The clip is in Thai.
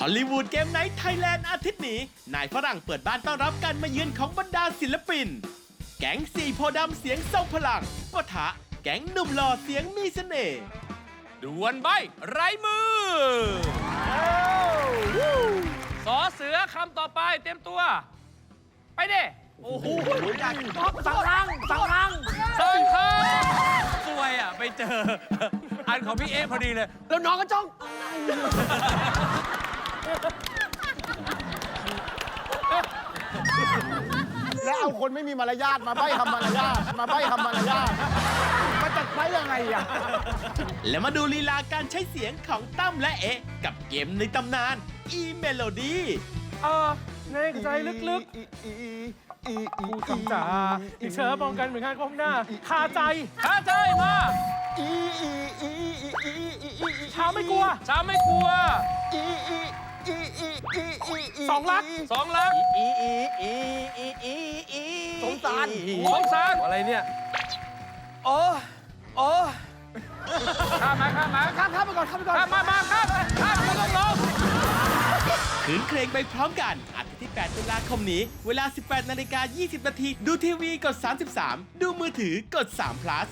ฮอลลีวูดเกมไนท์ไทยแลนด์อาทิตย์นี้ นายฝรั่งเปิดบ้านต้อนรับการมาเยือนของบรรดาศิลปิน แก๊งสี่โพธิ์ดำเสียงทรงพลังปะทะแก๊งหนุ่มหล่อเสียงมีเสน่ห์ดวลใบไร้มือสอเสือคำต่อไปเตรียมตัว ไปเด้โอ้โหสังคังสังคังสังคังสวยอะ ไปเจอ อันของพี่เอ๊พอดีเลย แล้วน้องก็จ้อง แล้วเอาคนไม่มีมารยาทมาใบ้คำมารยาทมาใบ้คำมารยาทมันจะไปยังไงอะ และมาดูลีลาการใช้เสียงของตั้มและเอ๊ะกับเกมในตำนานอีเมโลดี้เออในใจลึกๆ พูดคำจาอีกเชอมองกันเหมือนกันก้มหน้าคาใจท้าใจมาช้าไม่กลัวช้าไม่กลัว สองลักสองลักสงสารสองสารอะไรเนี่ยโอ้โอ้ข้ามมาข้ามมาข้ามข้ามไปก่อนข้ามไปก่อนข้ามมามาข้ามข้ามไม่ต้องลงคืนเครงไปพร้อมกันอาทิตย์ที่ 8 ตุลาคมนี้ เวลา 18 นาฬิกา 20 นาที ดูทีวีกด 33 ดูมือถือกด3 plus